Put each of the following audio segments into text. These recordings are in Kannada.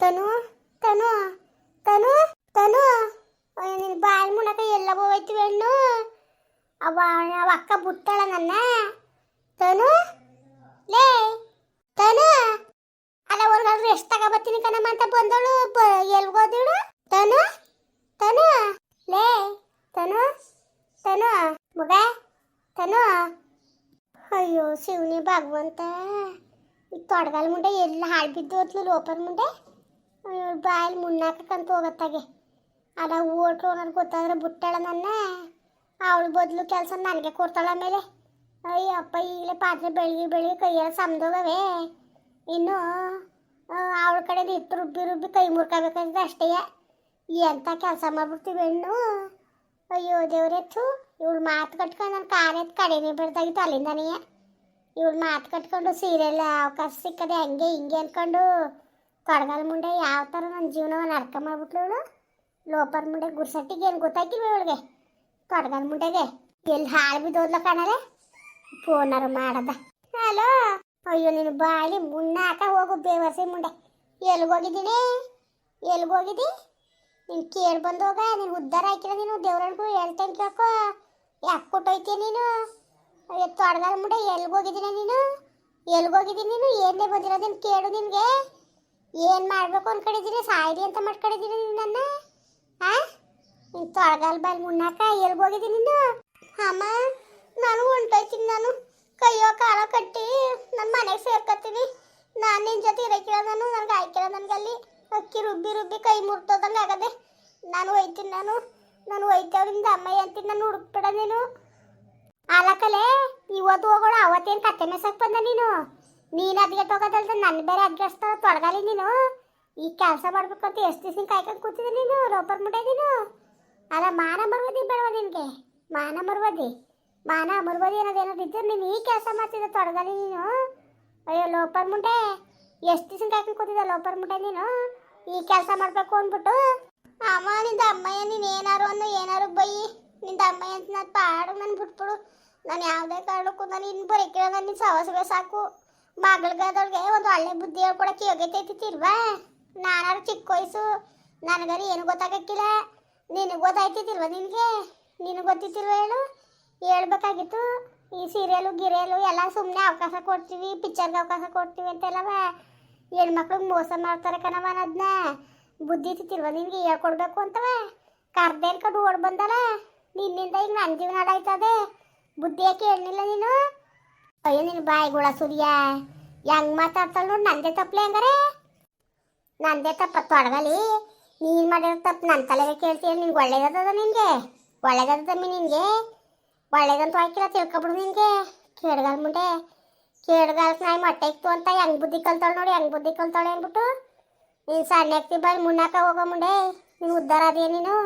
ತನು ತನು ತನು ತನು. ಅಯ್ಯೋ, ನಿನ್ ಬಾಯಿ ಮುಣಕ ಎಲ್ಲ ಹೋಯ್ತು ಹೆಣ್ಣು. ಅವ ಅವ ಅಕ್ಕ ಬುಟ್ಟಳ ನನ್ನ. ತನು, ಲೇ, ತನು. ಅಲ್ಲ ಹೊರ್ಗಾದ್ರೆ ಎಷ್ಟು ತಗೋಬತ್ತೀನಿ ಕಣಮ್ಮ ಅಂತ ಬಂದಳು. ಎಲ್ಗೋದಿಳು ತನು ತನು. ಲೇ, ತನು ತನು. ಮಗ, ತನು. ಅಯ್ಯೋ, ಶಿವನಿ ಭಗವಂತ. ಈ ತೊಡಗಲ್ ಮುಂಡೆ ಎಲ್ಲ ಹಾಳು ಬಿದ್ದು ಹೋದ್ಲು ಲೋಪರ್ ಮುಂಡೆ. ಅಯ್ಯೋ ಬಾಯಲ್ಲಿ ಮುನ್ನಾಕಂತ ಹೋಗತ್ತಾಗೆ ಅದ ಓಟ್ರು ಅನ್ನೋದು ಗೊತ್ತಾದ್ರೆ ಬಿಟ್ಟಾಳ ನನ್ನ. ಅವಳ ಬದಲು ಕೆಲಸ ನನಗೆ ಕೊಡ್ತಾಳ ಆಮೇಲೆ. ಅಯ್ಯಪ್ಪ, ಈಗಲೇ ಪಾತ್ರೆ ಬೆಳಗ್ಗೆ ಬೆಳಗ್ಗೆ ಕೈಯಲ್ಲಿ ಸಮದೋಗವೆ. ಇನ್ನು ಅವಳ ಕಡೆ ಇಟ್ಟು ರುಬ್ಬಿ ರುಬ್ಬಿ ಕೈ ಮುರ್ಕೋಬೇಕಂದ್ರೆ ಅಷ್ಟೇ. ಎಂಥ ಕೆಲಸ ಮಾಡ್ಬಿಡ್ತೀವಿ ಹೆಣ್ಣು. ಅಯ್ಯೋ ದೇವ್ರೆತ್ತು ಇವಳು ಮಾತು ಕಟ್ಕೊಂಡು ನನ್ನ ಕಾರ್ ಎತ್ತು ಕಡೆನೇ ಬಿಡ್ದಾಗಿತ್ತು ಅಲ್ಲಿಂದನೇ. ಇವಳು ಮಾತು ಕಟ್ಕೊಂಡು ಸೀರೆಲ್ಲ ಅವಕಾಶ ಸಿಕ್ಕದೆ ಹಂಗೆ ಹಿಂಗೆ ಅನ್ಕೊಂಡು ತೊಡಗಲ್ ಮುಂಡೆ ಯಾವ ಥರ ನನ್ನ ಜೀವನವನ್ನು ಅರ್ಥ ಮಾಡ್ಬಿಟ್ಲು ಇವಳು? ಲೋಪರ್ ಮುಂಡೆ ಗುರ್ಸಟ್ಟಿಗೆ ಏನು ಗೊತ್ತಾಗಿಲ್ವ ಇವಳಿಗೆ? ತೊಡಗಲ್ ಮುಂಡೆಗೆ ಎಲ್ಲಿ ಹಾಳು ಬಿದ್ದೋದ್ಲ ಕಾಣಲೆ? ಫೋನಾರು ಮಾಡದ. ಹಲೋ? ಅಯ್ಯೋ ನೀನು ಬಾಳಿ ಮುನ್ನಾಕ ಹೋಗು ಬೇವರ್ಸಿ ಮುಂಡೆ. ಎಲ್ಗೋಗಿದ್ದೀನಿ ಎಲ್ಗೋಗಿದ್ದಿ ನೀನು ಕೇಳಿ ಬಂದೋಗ ನೀನು ಉದ್ಧಾರ ಹಾಕಿಲ್ಲ ನೀನು ದೇವ್ರನ್ಗೂ ಹೇಳ್ತೇನೆ ಕೇಳ್ಕೊ. ಯಾಕೆ ಕೊಟ್ಟೋಯ್ತೀಯ ನೀನು? ಅಯ್ಯೋ ತೊಡಗಲ್ ಮುಂಡೆ ಎಲ್ಗೋಗಿದ್ದೀನಿ ನೀನು? ಎಲ್ಗೋಗಿದ್ದೀನಿ ನೀನು? ಏನೇ ಬಂದಿರೋದೇನು ಕೇಳು ನಿನಗೆ? ಏನು ಮಾಡಬೇಕು ಅನ್ಕೊಂಡಿದ್ದೀನಿ ಸಾಯಿರಿ ಅಂತ ಮಾಡ್ಕೊಂಡಿದ್ದೀನಿ ನೀನು ನನ್ನ ಹಾಂ ನೀನು ತೊಳಗಲ್ ಬಲ್ ಮುನ್ನಾಕ ಎಲ್ಗೋಗಿದ್ದೀನಿ ನೀನು? ಅಮ್ಮ, ನಾನು ಹೊಂಟೋಯ್ತೀನಿ ನಾನು. ಕೈಯೋ, ಕಾಲ ಕಟ್ಟಿ ನನ್ನ ಮನೆಗೆ ಸೇರ್ಕೊತೀನಿ. ನಾನು ನಿನ್ನ ಜೊತೆ ಇರಕ್ಕಿಲ್ಲ ನಾನು, ನನಗೆ ಆಯ್ಕಿಲ್ಲ ನನಗಲ್ಲಿ ಅಕ್ಕಿ ರುಬ್ಬಿ ರುಬ್ಬಿ ಕೈ ಮುರ್ತೋದಂಗೆ ಆಗದೆ. ನಾನು ಒಯ್ತೀನಿ ನಾನು. ನಾನು ಒಯ್ತವ್ರಿಂದ ಅಮ್ಮ ಅಂತೀನಿ ನಾನು ಹುಡುಕ್ಬಿಡ ನೀನು. ಆಲಕಲೆ ಇವತ್ತು ಹೋಗೋಣ ಅವತ್ತೇನು ಕತ್ತೆ ಮೆಸಕ್ ಬಂದ ನೀನು? ನೀನು ಅದ್ಗೆಟ್ ಹೋಗೋದಲ್ದ ನನ್ನ ಬೇರೆ ಅದ್ಗೆಸ್ತಾವ ತೊಡಗಲಿ ನೀನು? ಈ ಕೆಲಸ ಮಾಡ್ಬೇಕಂತ ಎಷ್ಟು ದಿವಸ ಕಾಯ್ಕೊಂಡು ಕೂತಿದ್ದೆ ನೀನು? ರೋಪರ್ ಮುಟ್ಟೆ ನೀನು? ಅಲ್ಲ, ಮಾನ ಮರ್ವದಿ ಬೇಡವ ನಿನಗೆ? ಮಾನ ಮರ್ವದಿ? ಮಾನ ಮರ್ವದಿ ಅನ್ನೋದೇನಾದ್ರು ಇದ್ದರೆ ನೀನು ಈ ಕೆಲಸ ಮಾಡ್ತಿದ್ದೆ ತೊಡಗಲಿ ನೀನು? ಅಯ್ಯೋ ಲೋಪರ್ ಮುಂಡೆ ಎಷ್ಟು ದಿವಸ ಕಾಯ್ಕೊಂಡು ಕೂತಿದ್ದೆ ಲೋಪರ್ ಮುಂಡೆ ನೀನು? ಈ ಕೆಲಸ ಮಾಡಬೇಕು ಅಂದ್ಬಿಟ್ಟು? ಅಮ್ಮ, ನಿಂದ ಅಮ್ಮಯ್ಯ, ನೀನು ಏನಾರು ಅನ್ನೋ ಏನಾರು ಬೈ. ನಿಂದ ಅಮ್ಮಯ್ಯ ಅಂತ ನಾನು ಪಾಡು ನಾನು ಬಿಟ್ಬಿಡು ನಾನು ಯಾವುದೇ ಕಾರಣಕ್ಕೂ ನಾನು ಇನ್ನು ಕೇಳೋದ ನಾನು ನಿನ್ನ ಸಹವಾಸವೇ ಸಾಕು ಮಗಳ್ಗದೊಳಗೆ ಒಂದು ಒಳ್ಳೆ ಬುದ್ಧಿ ಹೇಳ್ಕೊಡಕ್ಕೆ ಯೋಗ್ಯತೆ ಐತಿತ್ತಿಲ್ವಾ? ನಾನಾರು ಚಿಕ್ಕ ವಯಸ್ಸು, ನನಗಾರ ಏನು ಗೊತ್ತಾಗಕ್ಕಿಲ್ಲ. ನಿನಗೆ ಗೊತ್ತಾಯ್ತಿತ್ತಿಲ್ವ ನಿನಗೆ? ನಿನಗೆ ಗೊತ್ತಿತ್ತಿಲ್ವ ಹೇಳು? ಹೇಳ್ಬೇಕಾಗಿತ್ತು. ಈ ಸೀರಿಯಲು, ಗಿರಿಯಲು ಎಲ್ಲ ಸುಮ್ಮನೆ ಅವಕಾಶ ಕೊಡ್ತೀವಿ ಪಿಕ್ಚರ್ಗೆ ಅವಕಾಶ ಕೊಡ್ತೀವಿ ಅಂತೆಲ್ಲವ? ಹೆಣ್ಮಕ್ಳಿಗೆ ಮೋಸ ಮಾಡ್ತಾರೆ ಕಣವ ಅನ್ನೋದನ್ನ ಬುದ್ಧಿ ಇತ್ತಿಲ್ವ ನಿನಗೆ ಹೇಳ್ಕೊಡ್ಬೇಕು ಅಂತವ? ಕರ್ದೇನ್ ಕಡು ಓಡ್ ಬಂದಲ್ಲ? ನಿನ್ನಿಂದ ಈಗ ನನ್ನ ಜೀವನ ಹಾಳಾಯ್ತದೆ ಬುದ್ಧಿ ಯಾಕೆ ಹೇಳಿಲ್ಲ ನೀನು. ಅಯ್ಯೋ ನಿನ್ನ ಬಾಯಿಗುಳ ಸೂರ್ಯ? ಹೆಂಗ್ ಮಾತಾಡ್ತಾಳ ನೋಡಿ, ನಂದೇ ತಪ್ಪಲೆ ಹಂಗಾರೆ ನಂದೇ ತಪ್ಪ ತೊಡಗಲಿ. ನೀನು ಮಾಡಿರೋ ತಪ್ಪು ನನ್ನ ತಲೆಗೆ ಕೇಳ್ತೀಯ, ನಿನ್ಗೆ ಒಳ್ಳೇದದ ನಿನಗೆ? ಒಳ್ಳೇದದಮ್ಮಿ ನಿನಗೆ? ಒಳ್ಳೇದಂತ ಹಾಕಿಲ್ಲ ತಿಳ್ಕೊಬಿಡು ನಿನಗೆ. ಕೇಡ್ಗಾಲ್ ಮುಂಡೆ ಕೇಡ್ಗಾಲಕ್ಕೆ ನಾಯಿ ಮೊಟ್ಟೆ ಇತ್ತು ಅಂತ ಹೆಂಗ್ ಬುದ್ಧಿ ಕಲ್ತಾಳೆ ನೋಡಿ, ಹೆಂಗ್ ಬುದ್ಧಿ ಕಲ್ತಾಳೆ ಅಂದ್ಬಿಟ್ಟು ನೀನು ಸಣ್ಣ ಬಾಯಿ, ಮುನ್ನಾಕ ಹೋಗೋ ಮುಂಡೆ ನೀನು ಉದ್ದಾರ ಅದೇ ನೀನು?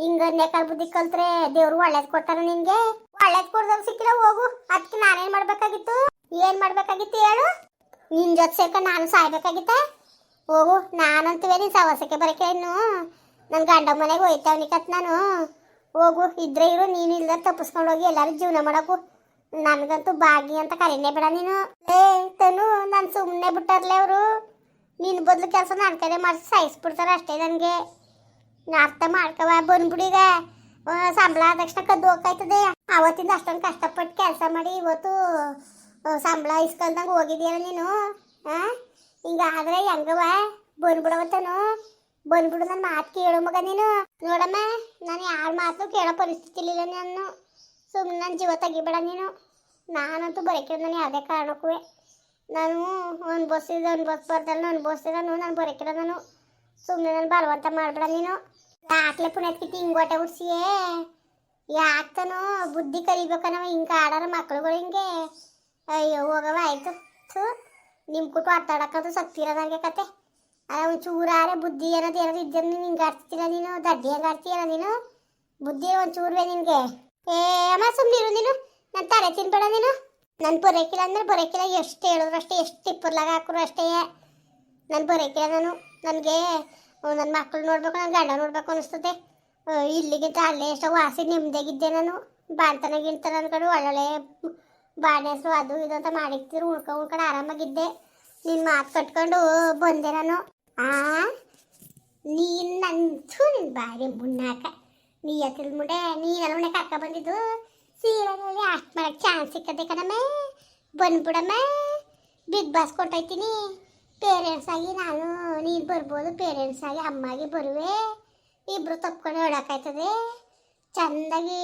ಹಿಂಗನ್ನೇ ನೆಕಲ್ ಬುದ್ಧಿ ಕಲ್ತ್ರೆ ದೇವ್ರು ಒಳ್ಳೇದ್ ಕೊಟ್ಟಾರ ನಿನ್ಗೆ? ಒಳ್ಳೇದ್ ಕೊಡ್ದಾಗ ಸಿಕ್ಕಿಲ್ಲ, ಹೋಗು. ಅದಕ್ಕೆ ನಾನೇನ್ ಮಾಡ್ಬೇಕಾಗಿತ್ತು? ಏನ್ ಮಾಡ್ಬೇಕಾಗಿತ್ತು ಹೇಳು? ನಿನ್ ಜೊತೆ ಸೇರ್ಕ ನಾನು ಸಾಯ್ಬೇಕಾಗಿತ್ತ? ಹೋಗು ನಾನಂತವೇ ನೀನ್ ಸವಾಸಕ್ಕೆ ಬರಕ್ಕೆ ಇನ್ನು. ನನ್ನ ಗಂಡ ಮನೆಗೆ ಹೋಯ್ತಾವನಿಕತ್ ನಾನು. ಹೋಗು, ಇದ್ರೆ ಇರು, ನೀನು ಇಲ್ದ ತಪ್ಪಿಸ್ಕೊಂಡು ಹೋಗಿ ಎಲ್ಲಾರು ಜೀವನ ಮಾಡಕು. ನನಗಂತೂ ಬಾಗಿ ಅಂತ ಕರೀನೇ ಬೇಡ ನೀನು. ಏ ತನು, ನಾನು ಸುಮ್ಮನೆ ಬಿಟ್ಟಾರ್ಲೆ ಅವರು. ನಿನ್ ಬದಲು ಕೆಲಸ ನನ್ನ ಕಡೆ ಮಾಡಿಸಿ ಸಾಯಿಸ್ಬಿಡ್ತಾರೆ ಅಷ್ಟೇ ನನಗೆ. ಅರ್ಥ ಮಾಡ್ಕವ ಬಂದ್ಬಿಡೀಗ ಸಂಬಳ ಆದ ತಕ್ಷಣ ಕದ್ದು ಹೋಗ್ತಾಯ್ತದೆ. ಅವತ್ತಿಂದ ಅಷ್ಟೊಂದು ಕಷ್ಟಪಟ್ಟು ಕೆಲಸ ಮಾಡಿ ಇವತ್ತು ಸಂಬಳ ಇಸ್ಕೊಂಡಂಗೆ ಹೋಗಿದ್ಯಲ್ಲ ನೀನು? ಆ? ಹಿಂಗಾದ್ರೆ ಹೆಂಗವ ಬಂದ್ಬಿಡವತ್ತನು? ಬಂದ್ಬಿಡು ನನ್ನ ಮಾತು ಕೇಳು ಮಗ ನೀನು. ನೋಡಮ್ಮ, ನಾನು ಯಾರ ಮಾತು ಕೇಳೋ ಪರಿಸ್ಥಿತಿ ಇಲ್ಲ ನಾನು. ಸುಮ್ಮನೆ ನನ್ನ ಜೀವ ತೆಗಿಬೇಡ ನೀನು. ನಾನಂತೂ ಬರೋಕಿಲ್ಲ ನಾನು ಯಾವುದೇ ಕಾರಣಕ್ಕೂ. ನಾನು ಅನ್ಭವಿಸಿದ, ಅನ್ಭವಿಸ್ಬಾರ್ದಲ್ಲ ಅನ್ಭವಿಸಿದನು ನಾನು ಬರೋಕಿಲ್ಲ ನಾನು. ಸುಮ್ಮನೆ ನಾನು ಬಲವಂತ ಮಾಡಬೇಡ ನೀನು. ಯಾಕ್ಲೆ ಪುಣ್ಯತ್ಕಿತಿ ಹಿಂಗೋಟೆ ಉಡ್ಸಿಯೇ? ಯಾಕ್ತನೋ ಬುದ್ಧಿ ಕಲಿಬೇಕನವ ಹಿಂಗೆ ಆಡೋರ ಮಕ್ಳುಗಳು ಹಿಂಗೆ. ಅಯ್ಯೋ ಹೋಗವ ಆಯ್ತು. ನಿಮ್ಮ ಕುಟು ಆಟಾಡಕ್ಕಂತೂ ಸಕ್ತಿರ ನನಗೆ ಕತೆ. ಅದ ಚೂರಾರೆ ಬುದ್ಧಿ ಏನದು ಏನದು ಇದ್ದರೆ ನೀನು? ಹಿಂಗೆ ಆಡ್ತಿಲ್ಲ ನೀನು? ದಡ್ಡಿ ಹೆಂಗೆ ಆಡ್ತೀಯಲ್ಲ ನೀನು? ಬುದ್ಧಿ ಒಂದು ಚೂರ್ವೆ ನಿನಗೆ. ಏ, ಅಮ್ಮ ಸುಮ್ಮನಿರು ನೀನು. ನನ್ನ ತಲೆ ತಿನ್ಬೇಡ ನೀನು. ನನ್ನ ಬರೋಕಿಲ್ಲ ಅಂದ್ರೆ ಬರೋಕಿಲ್ಲ, ಎಷ್ಟು ಹೇಳಿದ್ರು ಅಷ್ಟೇ, ಎಷ್ಟು ಟಿಪ್ಪರ್ಲಾಗ ಹಾಕಿದ್ರು ಅಷ್ಟೇ. ನಾನು ಬರೋಕಿಲ್ಲ ನಾನು. ನನಗೆ ನನ್ನ ಮಕ್ಕಳು ನೋಡ್ಬೇಕು ನನ್ನ ಗಂಡ ನೋಡ್ಬೇಕು ಅನಿಸ್ತದೆ. ಇಲ್ಲಿಗಿಂತ ಅಲ್ಲೇ ಎಷ್ಟೋ ವಾಸಿ ನಿಮ್ದಾಗಿದ್ದೆ ನಾನು. ಬಾಣ್ತನ ನನ್ನ ಕಡೆ ಒಳ್ಳೊಳ್ಳೆ ಬಾಣೆ ಹೆಸರು ಅದು ಇದು ಅಂತ ಮಾಡಿರ್ತೀರಿ. ಉಳ್ಕೊಂಡು ಉಳ್ಕೊಂಡು ಆರಾಮಾಗಿದ್ದೆ. ನಿನ್ನ ಮಾತು ಕಟ್ಕೊಂಡು ಬಂದೆ ನಾನು. ಆ, ನೀನು ನಂತು ನಿನ್ನ ಬಾರಿ ಮುನ್ನಾಕ ನೀ ಎತ್ತಿದ ಮುಂಡೆ ನೀನೆಲ್ಲ ಮುಂಡೆ ಕರ್ಕ ಬಂದಿದ್ದು? ಸೀರೆನಲ್ಲಿ ಅಷ್ಟು ಮಾಡಕ್ಕೆ ಚಾನ್ಸ್ ಸಿಕ್ಕದೆ ಕಣಮ್ಮ. ಬಂದ್ಬಿಡಮ್ಮ. ಬಿಗ್ ಬಾಸ್ ಕೊಟ್ಟೋಯ್ತೀನಿ. ಪೇರೆಂಟ್ಸ್ ಆಗಿ ನಾನು, ನೀನು ಬರ್ಬೋದು ಪೇರೆಂಟ್ಸ್ ಆಗಿ ಅಮ್ಮಾಗಿ ಬರುವೆ. ಇಬ್ಬರು ತಪ್ಕೊಂಡು ಹೇಳೋಕ್ಕಾಯ್ತದೆ ಚೆಂದಾಗಿ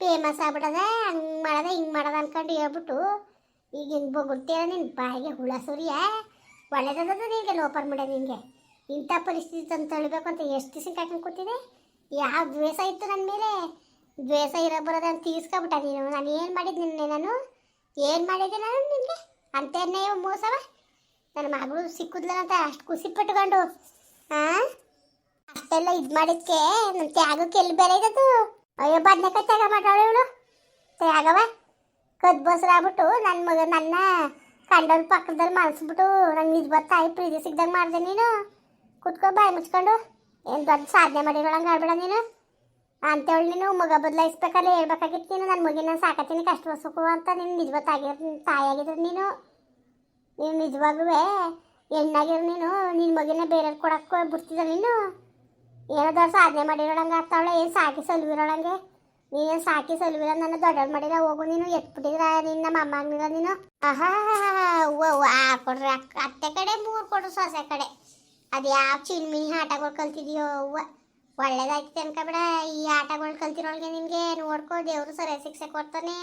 ಫೇಮಸ್ ಆಗ್ಬಿಡದ ಹಂಗೆ ಮಾಡೋದ, ಹಿಂಗೆ ಮಾಡದೆ ಅಂದ್ಕೊಂಡು ಹೇಳ್ಬಿಟ್ಟು ಈಗ ಹಿಂಗೆ ಬೊಗುಡ್ತೀರ ನಿನ್ನ ಬಾಯಿಗೆ ಹುಳ ಸುರಿಯ? ಒಳ್ಳೇದದ ನಿನಗೆ ಲೋಪರ್ ಮಾಡ್ಯ ನಿನಗೆ. ಇಂಥ ಪರಿಸ್ಥಿತಿ ತಂದು ತಳಿಬೇಕು ಅಂತ ಎಷ್ಟು ದಿವಸ ಕಾಕೊಂಡು ಕೂತಿದೆ ಯಾವ ದ್ವೇಷ ಇತ್ತು ನನ್ನ ಮೇಲೆ? ದ್ವೇಷ ಇರೋ ಬರೋದ ಅಂತ ತೀರ್ಸ್ಕೊಬಿಟ್ಟ ನೀನು. ನಾನು ಏನು ಮಾಡಿದ್ದು ನಿನ್ನೆ ನಾನು? ಏನು ಮಾಡಿದ್ದೆ ನಾನು ನಿನಗೆ? ಅಂತೇನೇ ಮೋಸವ? ನನ್ನ ಮಗಳು ಸಿಕ್ಕಿದ್ಲಂತ ಅಷ್ಟು ಖುಷಿ ಪಟ್ಕೊಂಡು ಹಾಂ ಅಷ್ಟೆಲ್ಲ ಇದು ಮಾಡಿದ್ಕೆ ನನ್ನ ತ್ಯಾಗಕ್ಕೆ ಎಲ್ಲಿ ಬೇರೆ ಇದದು ಅಯ್ಯೋ, ಬದ್ನೆಕಾಯಿ ತ್ಯಾಗ ಮಾಡೋಳು ಇವಳು? ತ್ಯಾಗವ? ಕದ್ ಬಸ್ರಾಗ್ಬಿಟ್ಟು ನನ್ನ ಮಗ ನನ್ನ ಕಂಡವ್ರ ಪಕ್ಕದಲ್ಲಿ ಮಲಸ್ಬಿಟ್ಟು ನಂಗೆ ನಿಜ ತಾಯಿ ಪ್ರೀತಿ ಸಿಕ್ಕಿದಂಗೆ ಮಾಡಿದೆ ನೀನು? ಕುತ್ಕೊ, ಬಾಯಿ ಮುಚ್ಕೊಂಡು. ಏನು ದೊಡ್ಡ ಸಾಧನೆ ಮಾಡಿರೋಳಂಗೆ ಆಡ್ಬೇಡ ನೀನು. ಅಂತೇಳಿ ನೀನು ಮಗ ಬದಲಾಯಿಸ್ಬೇಕಲ್ಲ ಹೇಳ್ಬೇಕಾಗಿತ್ತು ನೀನು. ನನ್ನ ಮಗಿನ ಸಾಕತ್ತೀನಿ, ಕಷ್ಟ ಬಸ್ಬೇಕು ಅಂತ ನೀನು ನಿಜವತ್ತಾಗಿರ್ ಆಗಿದ್ರೆ ನೀನು. ನೀನು ನಿಜವಾಗ್ಲೂ ಹೆಣ್ಣಾಗಿರು ನೀನು ನಿನ್ನ ಮಗಿನ ಬೇರೆ ಕೊಡಕ್ಕೆ ಬಿಡ್ತಿದ್ದ ನೀನು? ಏನೋ ದೊಡ್ಡ ಸಾಧನೆ ಮಾಡಿರೋಳಂಗೆ ಆಗ್ತಾವಳೆ? ಏನು ಸಾಕಿ ಸಲ್ವಿರೋಳಂಗೆ? ನೀನೇನು ಸಾಕಿ ಸಲ್ವಿರ? ನನ್ನ ದೊಡ್ಡವ್ರು ಮಾಡಿದ ಹೋಗು ನೀನು, ಎತ್ಬಿಟ್ಟಿದ್ರ ನಿನ್ನ ನಮ್ಮ ಅಮ್ಮಂಗ ನೀನು? ಆಹಾ ಆ ಕೊಡ್ರಿ ಅಕ್ಕ ಅತ್ತೆ ಕಡೆ ಮೂರು ಕೊಡು ಸೊಸೆ ಕಡೆ. ಅದು ಯಾವ ಚಿನ್ಮಿನಿ ಆಟಗಳು ಕಲ್ತಿದ್ಯೋ ಅವ್ವ? ಒಳ್ಳೇದಾಯ್ತು ಅನ್ಕೊಬೇಡ ಈ ಆಟಗಳು ಕಲ್ತಿರೋಳಿಗೆ ನಿನಗೆ ನೋಡ್ಕೋ, ದೇವರು ಸರಿಯಾಗಿ ಶಿಕ್ಷೆ ಕೊಡ್ತಾನೆ.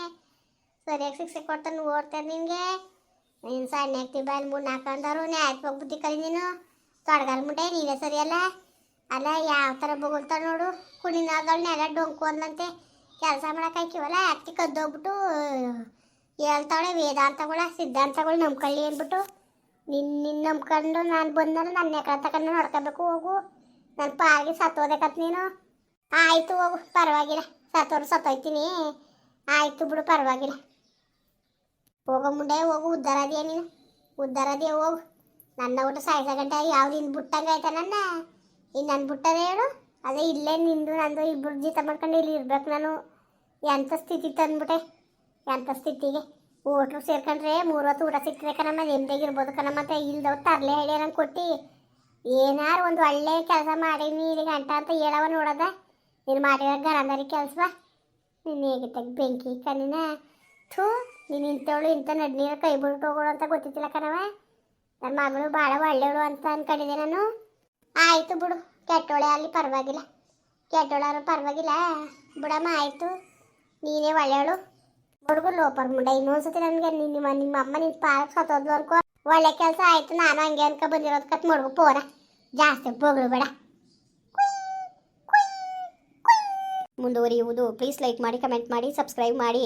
ಸರಿಯಾಗಿ ಶಿಕ್ಷೆ ಕೊಡ್ತಾನೆ ನೋಡ್ತಾರೆ ನಿನಗೆ. ನೀನು ಸಣ್ಣ ಆಗ್ತೀವಿ ಬಾಯಲ್ಲಿ ಮೂರು ನಾಲ್ಕಂದವರು ನ್ಯಾಯಕ್ಕೆ ಬುದ್ಧಿ ಕಲಿ ನೀನು. ತೊಡಗಲ್ ಮುಟ್ಟೆ ನೀನೇ ಸರಿಯಲ್ಲ ಅಲ್ಲ? ಯಾವ ಥರ ಬೊಗಳ್ತಾಳ ನೋಡು. ಕುಣಿನಾದವಳನ್ನೆಲ್ಲ ಡೊಂಕು ಅಂದಂತೆ ಕೆಲಸ ಮಾಡಕ್ಕೆ ಹಾಕಿವಲ್ಲ ಅಕ್ಕಿ ಕದ್ದೋಗ್ಬಿಟ್ಟು, ಹೇಳ್ತಾಳೆ ವೇದಾಂತಗಳ, ಸಿದ್ಧಾಂತಗಳು ನಂಬ್ಕೊಳ್ಳಿ ಅಂದ್ಬಿಟ್ಟು. ನಿನ್ನ ನಿನ್ನ ನಂಬ್ಕೊಂಡು ನಾನು ಬಂದ್ರೆ ನನ್ನ ಎಕರೆ ತಗೊಂಡು ನೋಡ್ಕೋಬೇಕು ಹೋಗು. ನನ್ನ ಪಾರಿಗೆ ಸತ್ತೋದಕ್ಕತ್ ನೀನು. ಆಯಿತು ಹೋಗು, ಪರವಾಗಿಲ್ಲ. ಸತ್ತೋರು ಸತ್ತೋಯ್ತೀನಿ. ಆಯಿತು ಬಿಡು, ಪರವಾಗಿಲ್ಲ. ಹೋಗೋ ಮುಂಡೆ ಹೋಗು, ಉದ್ದಾರ ಅದೇ ನೀನು? ಉದ್ದಾರ ಅದೆಯಾ ಹೋಗು. ನನ್ನ ಊಟ ಸಾಯಿಸ ಗಂಟೆ ಯಾವ್ದು ಇನ್ನು ಬಿಟ್ಟಂಗೆ ನನ್ನ? ಇನ್ನು ನನ್ನ ಬಿಟ್ಟದೆ ಹೇಳು ಅದೇ ಇಲ್ಲೇ ನಿಂದು, ನಂದು ಇಬ್ಬರು ಜೀತ ಮಾಡ್ಕೊಂಡು ಇಲ್ಲಿ ಇರ್ಬೇಕು ನಾನು. ಎಂಥ ಸ್ಥಿತಿ ತಂದ್ಬಿಟ್ಟೆ? ಎಂಥ ಸ್ಥಿತಿಗೆ? ಓಟ್ರು ಸೇರ್ಕೊಂಡ್ರೆ ಮೂರು ಹೊತ್ತು ಊಟ ಸಿಗ್ತದೆ ಕಣಮ್ಮ ನೆಮ್ಮದಿಗಿರ್ಬೋದು ಕಣಮ್ಮ ಅಂತ ಇಲ್ದವ್ ತರಲೆ ಹೇಳಿ ನಂಗೆ ಕೊಟ್ಟು. ಏನಾರು ಒಂದು ಒಳ್ಳೆ ಕೆಲಸ ಮಾಡಿ ಇಲ್ಲಿ ಗಂಟ ಅಂತ ಹೇಳವ ನೋಡದ. ನೀನು ಮಾಡಿರೋ ಗರಂದರಿ ಕೆಲಸ ನೀನು ಹೇಗಿತ್ತ ಬೆಂಕಿ ಕಣ್ಣಿನ. ಥೂ. ನೀನು ಇಂಥವಳು ಇಂಥ ನಡ್ನೀರು ಕೈ ಬಿಟ್ಟು ಹೋಗೋಳು ಅಂತ ಗೊತ್ತಿತ್ತಿಲ್ಲ ಕಣವ ನನ್ನ ಮಗಳು ಭಾಳ ಒಳ್ಳೆಯವಳು ಅಂತ ಅನ್ಕೊಂಡಿದ್ದೆ ನಾನು. ಆಯಿತು ಬಿಡು, ಕೆಟ್ಟೋಳೆ ಅಲ್ಲಿ ಪರವಾಗಿಲ್ಲ. ಕೆಟ್ಟೋಳಾರು ಪರವಾಗಿಲ್ಲ. ಬಿಡಮ್ಮ, ಆಯಿತು. ನೀನೇ ಒಳ್ಳೆಯವಳು ಹುಡುಗರು ಲೋಪರ್ ಮುಂಡ. ಇನ್ನೊಂದ್ಸತಿ ನನಗೆ ನಿಮ್ಮ ನಿಮ್ಮ ಅಮ್ಮ ನಿನ್ನ ಪಾರ್ಕ್ ಸತ್ತೋದ್ಲು ಅನ್ಕೋ. ಒಳ್ಳೆ ಕೆಲಸ ಆಯಿತು, ನಾನು ಹಂಗೆ ಅನ್ಕೊ ಬಂದಿರೋದು ಕತ್ ಮಡ್ಗು ಪೋರ ಜಾಸ್ತಿ ಬೋಗಳು ಬೇಡ. ಮುಂದುವರಿಯುವುದು. ಪ್ಲೀಸ್ ಲೈಕ್ ಮಾಡಿ ಕಮೆಂಟ್ ಮಾಡಿ ಸಬ್ಸ್ಕ್ರೈಬ್ ಮಾಡಿ.